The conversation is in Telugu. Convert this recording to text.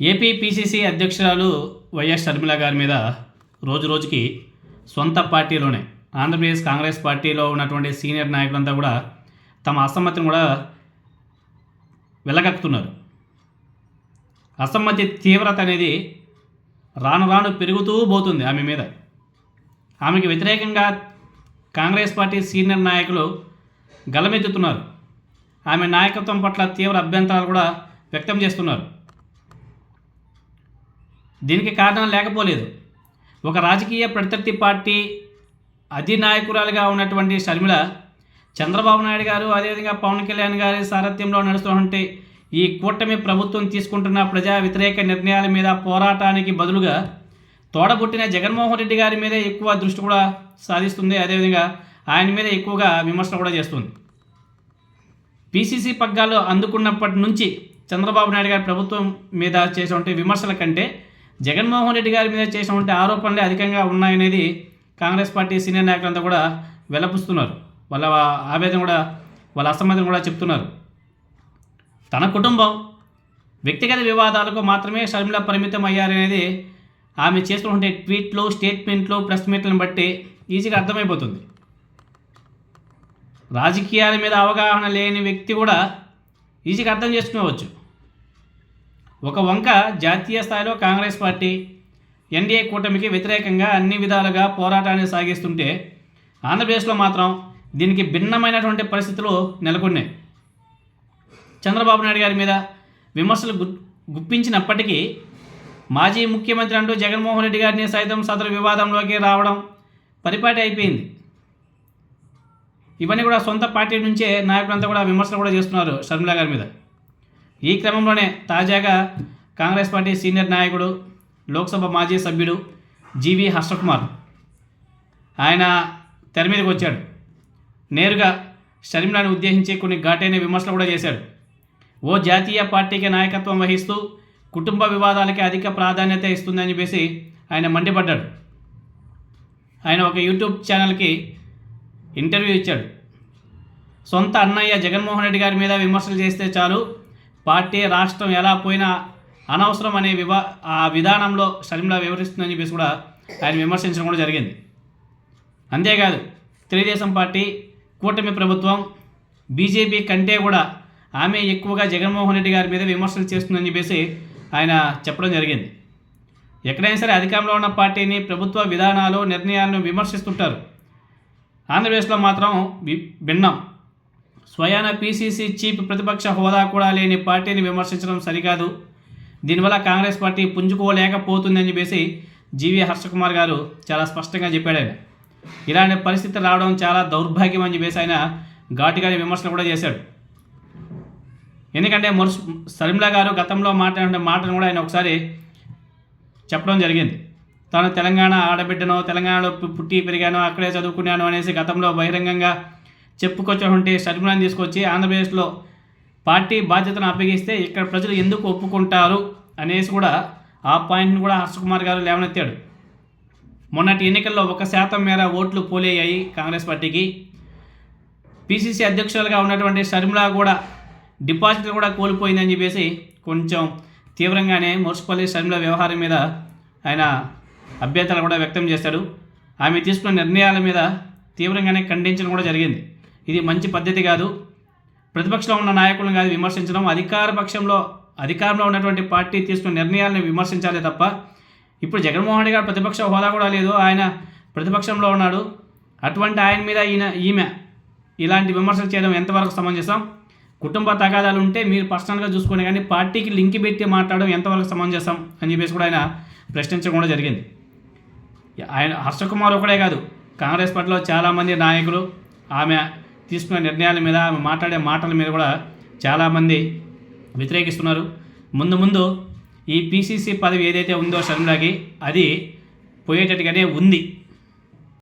ఏపీ పిసిసి అధ్యక్షురాలు వైఎస్ షర్మిల గారి మీద రోజు రోజుకి సొంత పార్టీలోనే ఆంధ్రప్రదేశ్ కాంగ్రెస్ పార్టీలో ఉన్నటువంటి సీనియర్ నాయకులంతా కూడా తమ అసమ్మతిని కూడా వెళ్ళగక్కుతున్నారు అసమ్మతి తీవ్రత అనేది రాను రాను పెరుగుతూ పోతుంది ఆమె మీద. ఆమెకి వ్యతిరేకంగా కాంగ్రెస్ పార్టీ సీనియర్ నాయకులు గలమెత్తుతున్నారు ఆమె నాయకత్వం పట్ల తీవ్ర అభ్యంతరాలు కూడా వ్యక్తం చేస్తున్నారు. దీనికి కారణం లేకపోలేదు. ఒక రాజకీయ ప్రత్యర్థి పార్టీ అధినాయకురాలుగా ఉన్నటువంటి షర్మిల చంద్రబాబు నాయుడు గారు అదేవిధంగా పవన్ కళ్యాణ్ గారి సారథ్యంలో నడుస్తుంటే ఈ కూటమి ప్రభుత్వం తీసుకుంటున్న ప్రజా వ్యతిరేక నిర్ణయాల మీద పోరాటానికి బదులుగా తోడబుట్టిన జగన్మోహన్ రెడ్డి గారి మీద ఎక్కువ దృష్టి కూడా సాధిస్తుంది. అదేవిధంగా ఆయన మీద ఎక్కువగా విమర్శలు కూడా చేస్తుంది. పీసీసీ పగ్గాలు అందుకున్నప్పటి నుంచి చంద్రబాబు నాయుడు గారి ప్రభుత్వం మీద చేసే విమర్శల కంటే జగన్మోహన్ రెడ్డి గారి మీద చేసినటువంటి ఆరోపణలే అధికంగా ఉన్నాయనేది కాంగ్రెస్ పార్టీ సీనియర్ నాయకులంతా కూడా వెలపుస్తున్నారు. వాళ్ళ ఆవేదన కూడా వాళ్ళ అసమ్మతిని కూడా చెప్తున్నారు. తన కుటుంబం వ్యక్తిగత వివాదాలకు మాత్రమే షర్మిల పరిమితం అయ్యారనేది ఆమె చేస్తున్నటువంటి ట్వీట్లు స్టేట్మెంట్లు ప్రెస్ మీట్లను బట్టి ఈజీగా అర్థమైపోతుంది. రాజకీయాల మీద అవగాహన లేని వ్యక్తి కూడా ఈజీగా అర్థం చేసుకోవచ్చు ఒక వంక జాతీయ స్థాయిలో కాంగ్రెస్ పార్టీ ఎన్డీఏ కూటమికి వ్యతిరేకంగా అన్ని విధాలుగా పోరాటాన్ని సాగిస్తుంటే ఆంధ్రప్రదేశ్లో మాత్రం దీనికి భిన్నమైనటువంటి పరిస్థితులు నెలకొన్నాయి. చంద్రబాబు నాయుడు గారి మీద విమర్శలు గు గుప్పించినప్పటికీ మాజీ ముఖ్యమంత్రి అంటూ జగన్మోహన్ రెడ్డి గారిని సైతం సదరు వివాదంలోకి రావడం పరిపాటి అయిపోయింది. ఇవన్నీ కూడా సొంత పార్టీ నుంచే నాయకులంతా కూడా విమర్శలు కూడా చేస్తున్నారు షర్మిల గారి మీద. ఈ క్రమంలోనే తాజాగా కాంగ్రెస్ పార్టీ సీనియర్ నాయకుడు లోక్సభ మాజీ సభ్యుడు జీవి హర్షకుమార్ ఆయన తెర మీదకి వచ్చాడు. నేరుగా షర్మిలాని ఉద్దేశించి కొన్ని ఘాటైన విమర్శలు కూడా చేశాడు. ఓ జాతీయ పార్టీకి నాయకత్వం వహిస్తూ కుటుంబ వివాదాలకి అధిక ప్రాధాన్యత ఇస్తుందని చెప్పేసి ఆయన మండిపడ్డాడు. ఆయన ఒక యూట్యూబ్ ఛానల్కి ఇంటర్వ్యూ ఇచ్చాడు. సొంత అన్నయ్య జగన్మోహన్ రెడ్డి గారి మీద విమర్శలు చేస్తే చాలు పార్టీ రాష్ట్రం ఎలా పోయినా అనవసరం అనే వివా ఆ విధానంలో షర్మిల వివరిస్తుందని చెప్పేసి కూడా ఆయన విమర్శించడం కూడా జరిగింది. అంతేకాదు తెలుగుదేశం పార్టీ కూటమి ప్రభుత్వం బీజేపీ కంటే కూడా ఆమె ఎక్కువగా జగన్మోహన్ రెడ్డి గారి మీద విమర్శలు చేస్తుందని చెప్పేసి ఆయన చెప్పడం జరిగింది. ఎక్కడైనా సరే అధికారంలో ఉన్న పార్టీని ప్రభుత్వ విధానాలు నిర్ణయాలను విమర్శిస్తుంటారు. ఆంధ్రప్రదేశ్లో మాత్రం భిన్నం. స్వయాన పీసీసీ చీఫ్ ప్రతిపక్ష హోదా కూడా లేని పార్టీని విమర్శించడం సరికాదు. దీనివల్ల కాంగ్రెస్ పార్టీ పుంజుకోలేకపోతుందని చెప్పేసి జీవీ హర్షకుమార్ గారు చాలా స్పష్టంగా చెప్పాడు ఆయన. ఇలాంటి పరిస్థితి రావడం చాలా దౌర్భాగ్యం అని చెప్పేసి ఆయన ఘాటుగా విమర్శలు కూడా చేశాడు. ఎందుకంటే మురుస్ సరిమ్లా గారు గతంలో మాట్లాడిన మాటను కూడా ఆయన ఒకసారి చెప్పడం జరిగింది. తాను తెలంగాణ ఆడబిడ్డను తెలంగాణలో పుట్టి పెరిగాను అక్కడే చదువుకున్నాను అనేసి గతంలో బహిరంగంగా చెప్పుకొచ్చినటువంటి షర్మిలాని తీసుకొచ్చి ఆంధ్రప్రదేశ్లో పార్టీ బాధ్యతను అప్పగిస్తే ఇక్కడ ప్రజలు ఎందుకు ఒప్పుకుంటారు అనేసి కూడా ఆ పాయింట్ని కూడా హర్షకుమార్ గారు లేవనెత్తాడు. మొన్నటి ఎన్నికల్లో ఒక శాతం మేర ఓట్లు పోలయ్యాయి కాంగ్రెస్ పార్టీకి. పిసిసి అధ్యక్షులుగా ఉన్నటువంటి షర్మిల కూడా డిపాజిట్లు కూడా కోల్పోయిందని చెప్పేసి కొంచెం తీవ్రంగానే మున్సిపల్లి షర్మిల వ్యవహారం మీద ఆయన అభ్యంతరాలు కూడా వ్యక్తం చేశాడు. ఆమె తీసుకున్న నిర్ణయాల మీద తీవ్రంగానే ఖండించడం కూడా జరిగింది. ఇది మంచి పద్ధతి కాదు. ప్రతిపక్షంలో ఉన్న నాయకులను కాదు విమర్శించడం. అధికార పక్షంలో అధికారంలో ఉన్నటువంటి పార్టీ తీసుకున్న నిర్ణయాలను విమర్శించాలి తప్ప ఇప్పుడు జగన్మోహన్ రెడ్డి గారు ప్రతిపక్ష హోదా కూడా లేదు. ఆయన ప్రతిపక్షంలో ఉన్నాడు. అటువంటి ఆయన మీద ఈయన ఈమె ఇలాంటి విమర్శలు చేయడం ఎంతవరకు సమంజసం? కుటుంబ తగాదాలు ఉంటే మీరు పర్సనల్గా చూసుకునే కానీ పార్టీకి లింక్ పెట్టి మాట్లాడడం ఎంతవరకు సమంజసం? అని చెప్పేసి కూడా ఆయన ప్రశ్నించడం కూడా జరిగింది. ఆయన హర్షకుమార్ ఒకడే కాదు. కాంగ్రెస్ పార్టీలో చాలామంది నాయకులు ఆమె తీసుకున్న నిర్ణయాల మీద ఆమె మాట్లాడే మాటల మీద కూడా చాలామంది వ్యతిరేకిస్తున్నారు. ముందు ముందు ఈ పీసీసీ పదవి ఏదైతే ఉందో షర్మిలాకి అది పోయేటట్టుగానే ఉంది.